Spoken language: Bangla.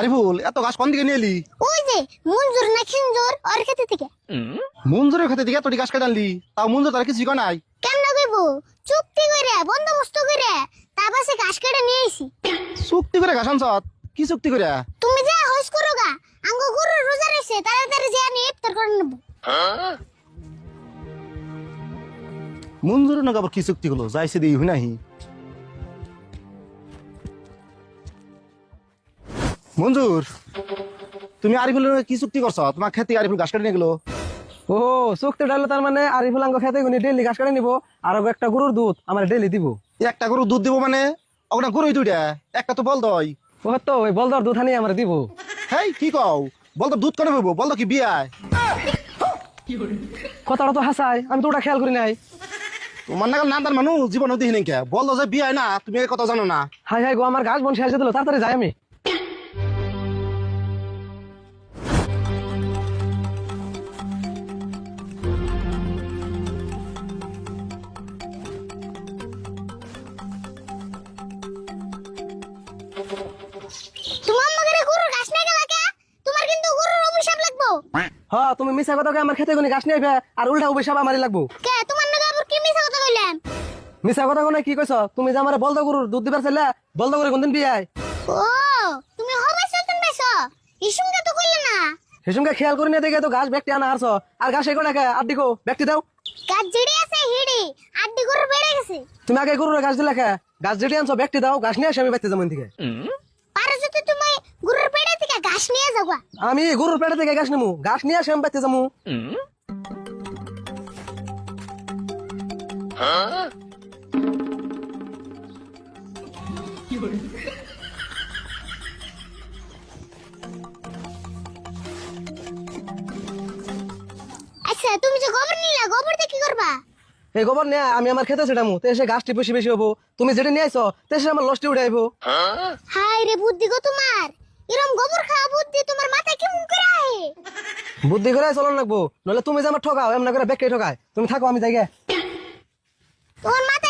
আরে ভুল এত গাছ কোন দিকে নিয়ে এলি? ওই যে মঞ্জুর না খিঞ্জুর ওর খেতে থেকে। মঞ্জুরের খেতে দিকে তোর গাছ কেটে আনলি? তাও মঞ্জুর তার কিছু নাই। কেমন কইব চুক্তি করে বন্দোবস্ত করে তার পাশে ঘাস কেটে নিয়ে আইছি চুক্তি করে গাছ আনছত কি চুক্তি করে? তুমি যা হইস করো গা। আঙ্গ গুরু রোজা রয়েছে তাড়াতাড়ি যে আমি ইফতার করে নেব। মঞ্জুরের নাকি আবার কি চুক্তি হলো? যাইছে দিই হুই নাহি। মঞ্জুর তুমি আরিফুলের কি চুক্তি করছ? তোমার খেতে আরিফুল গাছ কেটে নিয়ে গেলো ও চুক্তি ডালো তার মানে আরিফুল আঙ্গ খেতে গুনি ডেলি ঘাস কাটে নিব আর একটা গরুর দুধ আমার ডেলি দিব। একটা গরু দুধ দিব মানে? ওটা গরুই দুইটা একটা তো বল দই ও তো ওই বলদর দুধ আনি আমার দিব। হেই কি কও? বল তো দুধ কেন হইব বল তো কি বিয়ায়? কথাটা তো হাসাই আমি তো ওটা খেয়াল করি নাই। তোমার নাগাল নান্দার মানুষ জীবন দিহি নাকি বল যে বিয়ায় না তুমি এই কথা জানো না। হাই হাই গো আমার গাছ বন শেষ দিল তাড়াতাড়ি যাই আমি। হ তুমি মিশা কথা আমার খেতে গুনি ঘাস নিয়ে আর উল্টা অভিশাপ আমারই লাগবো। কে? তোমার নাকি আবার কি মিছা কথা কইলাম মিশা কথা কোনে কি কইছ? তুমি যে আমার বলদ গরুর দুধ দিবার চাইলে বলদ গরু কোনদিন বিয়াই ও তুমি হবে সতন ইসুমকে তো কইলে না। খেয়াল করি না দেখে তো ঘাস ব্যক্তি আনা হারছ। আর ঘাস এগো নাকি আর দিকো ব্যক্তি দাও। গাছ জিড়ি আছে হিড়ি। আড্ডি গরু বেড়ে গেছে। তুমি আগে গরুর ঘাস দিলে খা গাছ আনছো ব্যক্তি দাও। ঘাস নিয়ে আসে আমি বাইতে যাব থেকে পারে যদি তুমি ঘাস নিয়ে যাবা আমি গরুর পেটে থেকে ঘাস নেব ঘাস নিয়ে আসে আমি বাইতে যাব আচ্ছা তুমি যে গোবর নিলা গোবর দিয়ে কি করবা? এই গোবর নিয়ে আমি আমার খেতে সেটামু তো এসে গাছটি বেশি বেশি হব। তুমি যেটা নিয়ে আইছো তো এসে আমার লসটি উঠে আইবো। হাই রে বুদ্ধি গো তোমার। এরম গোবর খাওয়া বুদ্ধি তোমার মাথায় কি করে আহে বুদ্ধি করে চলন লাগবো। নলে তুমি যে আমার ঠকাও এমন করে বেকে ঠকায়। তুমি থাকো আমি জায়গায় তোমার মাথায়